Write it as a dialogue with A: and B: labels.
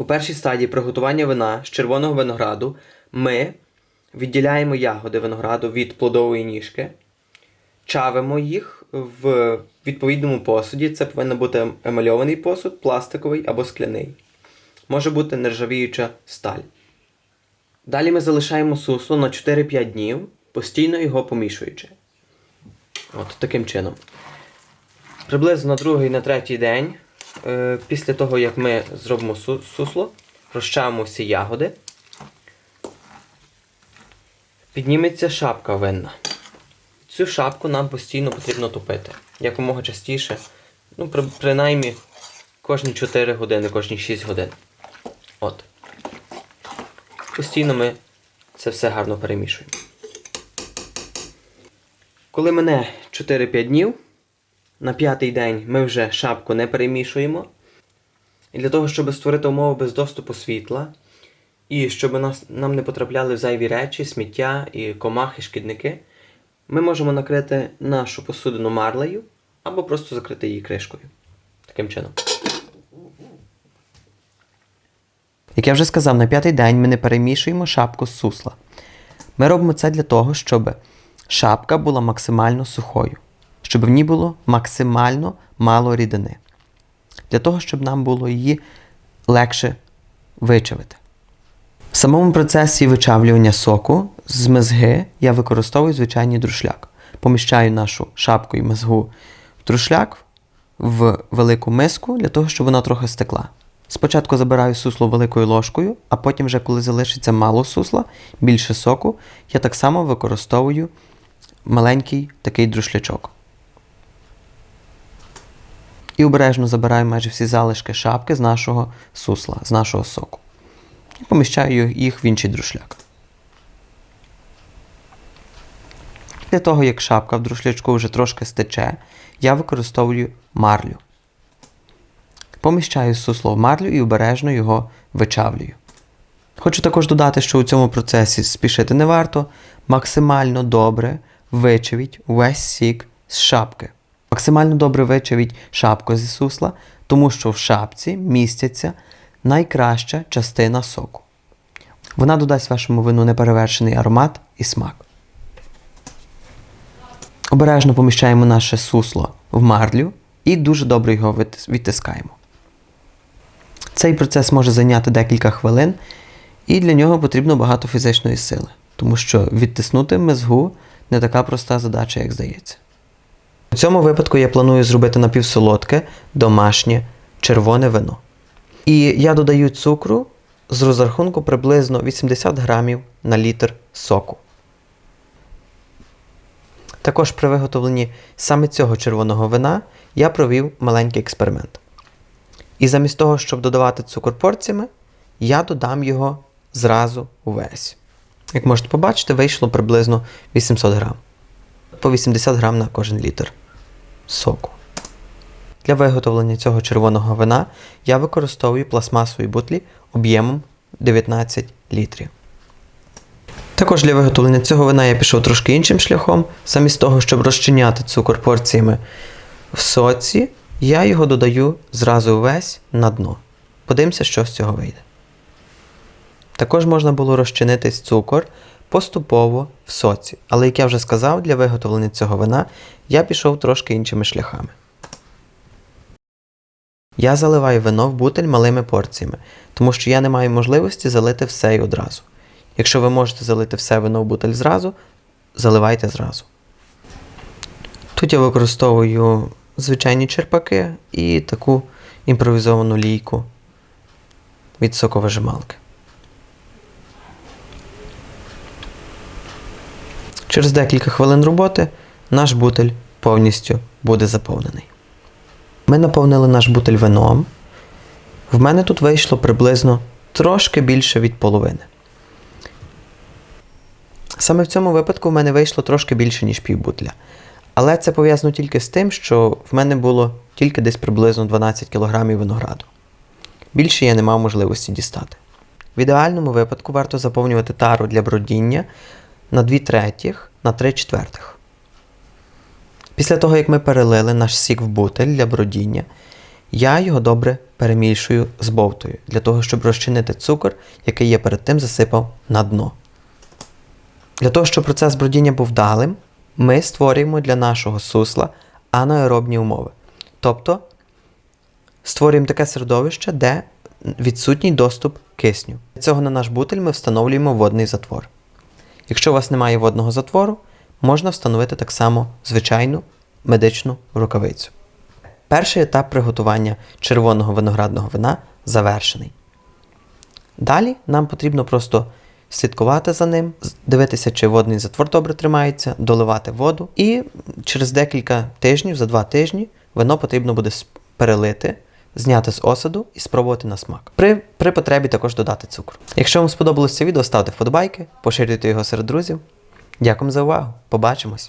A: У першій стадії приготування вина з червоного винограду ми відділяємо ягоди винограду від плодової ніжки, чавимо їх в відповідному посуді. Це повинен бути емальований посуд, пластиковий або скляний. Може бути нержавіюча сталь. Далі ми залишаємо сусло на 4-5 днів, постійно його помішуючи. От таким чином. Приблизно на другий на третій день, після того, як ми зробимо су- сусло, розчавимо всі ягоди, підніметься шапка винна. Цю шапку нам постійно потрібно топити. Якомога частіше, ну, при, принаймні кожні 4 години, кожні 6 годин. От. Постійно ми це все гарно перемішуємо. Коли мине 4-5 днів, на п'ятий день ми вже шапку не перемішуємо. І для того, щоб створити умови без доступу світла, і щоб нас, нам не потрапляли в зайві речі, сміття і комахи, шкідники, ми можемо накрити нашу посудину марлею або просто закрити її кришкою. Таким чином. Як я вже сказав, на п'ятий день ми не перемішуємо шапку з сусла. Ми робимо це для того, щоб шапка була максимально сухою, щоб в ній було максимально мало рідини. Для того, щоб нам було її легше вичавити. В самому процесі вичавлювання соку з мезги я використовую звичайний друшляк. Поміщаю нашу шапку і мезгу в друшляк в велику миску для того, щоб вона трохи стекла. Спочатку забираю сусло великою ложкою, а потім, вже коли залишиться мало сусла, більше соку, я так само використовую маленький такий друшлячок. І обережно забираю майже всі залишки шапки з нашого сусла, з нашого соку. І поміщаю їх в інший друшляк. Для того, як шапка в друшлячку вже трошки стече, я використовую марлю. Поміщаю сусло в марлю і обережно його вичавлюю. Хочу також додати, що у цьому процесі спішити не варто, максимально добре вичавіть весь сік з шапки. Максимально добре вичавіть шапку зі сусла, тому що в шапці міститься найкраща частина соку. Вона додасть вашому вину неперевершений аромат і смак. Обережно поміщаємо наше сусло в марлю і дуже добре його відтискаємо. Цей процес може зайняти декілька хвилин, і для нього потрібно багато фізичної сили, тому що відтиснути мезгу не така проста задача, як здається. У цьому випадку я планую зробити напівсолодке домашнє червоне вино. І я додаю цукру з розрахунку приблизно 80 грамів на літр соку. Також при виготовленні саме цього червоного вина я провів маленький експеримент. І замість того, щоб додавати цукор порціями, я додам його зразу увесь. Як можете побачити, вийшло приблизно 800 грам. По 80 грам на кожен літр соку. Для виготовлення цього червоного вина я використовую пластмасові бутлі об'ємом 19 літрів. Також для виготовлення цього вина я пішов трошки іншим шляхом. Замість того, щоб розчиняти цукор порціями в соці, я його додаю зразу увесь на дно. Подивимося, що з цього вийде. Також можна було розчинити цукор поступово в соці, але, як я вже сказав, для виготовлення цього вина я пішов трошки іншими шляхами. Я заливаю вино в бутель малими порціями, тому що я не маю можливості залити все й одразу. Якщо ви можете залити все вино в бутель зразу, заливайте зразу. Тут я використовую звичайні черпаки і таку імпровізовану лійку від соковижималки. Через декілька хвилин роботи наш бутель повністю буде заповнений. Ми наповнили наш бутель вином. В мене тут вийшло приблизно трошки більше від половини. Саме в цьому випадку в мене вийшло трошки більше, ніж півбутля. Але це пов'язано тільки з тим, що в мене було тільки десь приблизно 12 кг винограду. Більше я не мав можливості дістати. В ідеальному випадку варто заповнювати тару для бродіння на 2 третіх, на 3 четвертих. Після того, як ми перелили наш сік в бутель для бродіння, Я його добре перемішую з бовтою для того, щоб розчинити цукор, який я перед тим засипав на дно. Для того, щоб процес бродіння був вдалим, ми створюємо для нашого сусла анаеробні умови. Тобто створюємо таке середовище, де відсутній доступ кисню. Для цього на наш бутиль ми встановлюємо водний затвор. Якщо у вас немає водного затвору, можна встановити так само звичайну медичну рукавицю. Перший етап приготування червоного виноградного вина завершений. Далі нам потрібно просто слідкувати за ним, дивитися, чи водний затвор добре тримається, доливати воду. І через декілька тижнів, за два тижні, вино потрібно буде перелити, зняти з осаду і спробувати на смак. При, при потребі також додати цукру. Якщо вам сподобалось це відео, ставте вподобайки, поширюйте його серед друзів. Дякую за увагу. Побачимось!